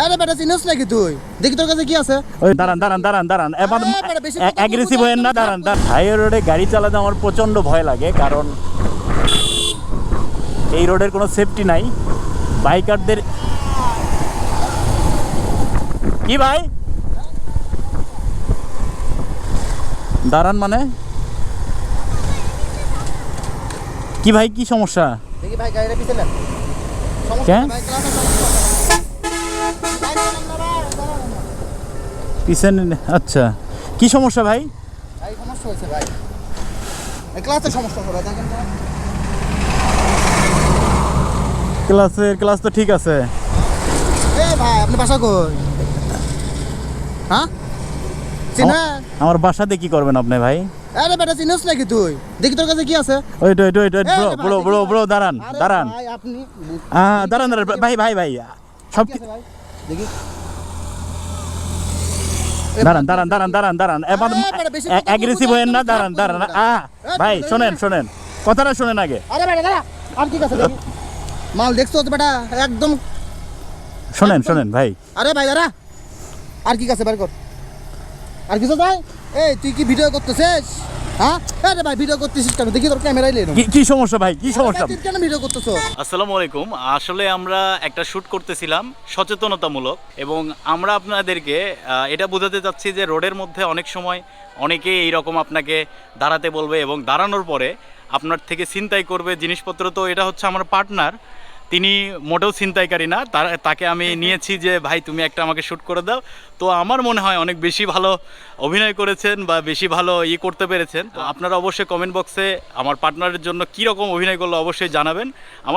আরে বেটা চিনিস নাকি তুই? দেখি তোর কাছে কি আছে। ওই দাঁড়ান দাঁড়ান দাঁড়ান দাঁড়ান। এবার অ্যাগ্রেসিভ না, হয়েন না দাঁড়ান দাঁড়ান। হাইওয়ে রোডে গাড়ি চালাতে আমার প্রচণ্ড ভয় লাগে কারণ এই রোডের কোনো সেফটি নাই। বাইকারদের কি ভাই? দাঁড়ান মানে? কি ভাই কি সমস্যা? দেখি ভাই গাড়িটা পিছনে সমস্যা ভাই ক্লাসে সমস্যা ভাই, দাঁড়ান না ভাই, দাঁড়ান না। পিছনে আচ্ছা। কি সমস্যা ভাই? ভাই সমস্যা হয়েছে ভাই। ক্লাসে সমস্যা হবে দেখেন ক্লাসের ক্লাস তো ঠিক আছে। এ ভাই আপনি বাসা কই? হ্যাঁ? চিনা? আমার বাসাতে কি করবেন আপনি ভাই? আরে বেটা চিনিস নাকি তুই? দেখি তোর কাছে কি আছে। ওইট ওইট ওইট ওইট এই ব্রো ব্রো ব্রো ব্রো দাঁড়ান দাঁড়ান। ভাই আপনি আহ, দাঁড়ান দাঁড়ান ভাই ভাই ভাই সব কি দেখি। দাঁড়ান দাঁড়ান দাঁড়ান দাঁড়ান দাঁড়ান। এবার কথা অ্যাগ্রেসিভ হয়েন না দাঁড়ান দাঁড়ান। আহ ভাই শোনেন শোনেন। কথাটা শোনেন আগে। আরে বেটা দাঁড়া আর কি আছে মাল দেখছ তো বেটা? একদম শোনেন শোনেন ভাই। আরে ভাই দাঁড়া। আর কি আছে বের কর? আর কিছু ভাই এই তুই কি ভিডিও করতেছিস? হ্যাঁ? আরে ভাই ভিডিও করতেছিস কেন? দেখি তোর ক্যামেরাই লেনো কি- কি সমস্যা ভাই? কি সমস্যা? কেন ভিডিও করতেছো? আসসালামু আলাইকুম। আসলে আমরা একটা শ্যুট করতেছিলাম সচেতনতামূলক এবং আমরা আপনাদেরকে এটা বোঝাতে চাচ্ছি যে রোডের মধ্যে অনেক সময় অনেকেই এইরকম আপনাকে দাঁড়াতে বলবে এবং দাঁড়ানোর পরে আপনার থেকে ছিনতাই করবে জিনিসপত্র। তো এটা হচ্ছে আমার পার্টনার তিনি মোটেও ছিনতাইকারী না। তার, তাকে আমি নিয়েছি যে, ভাই, তুমি একটা আমাকে শ্যুট করে দাও। তো আমার মনে হয় অনেক বেশি ভালো অভিনয় করেছেন বা বেশি ভালো ই করতে পেরেছেন। আপনারা অবশ্যই কমেন্ট বক্সে আমার পার্টনারের জন্য কী রকম অভিনয় করল অবশ্যই জানাবেন। আমার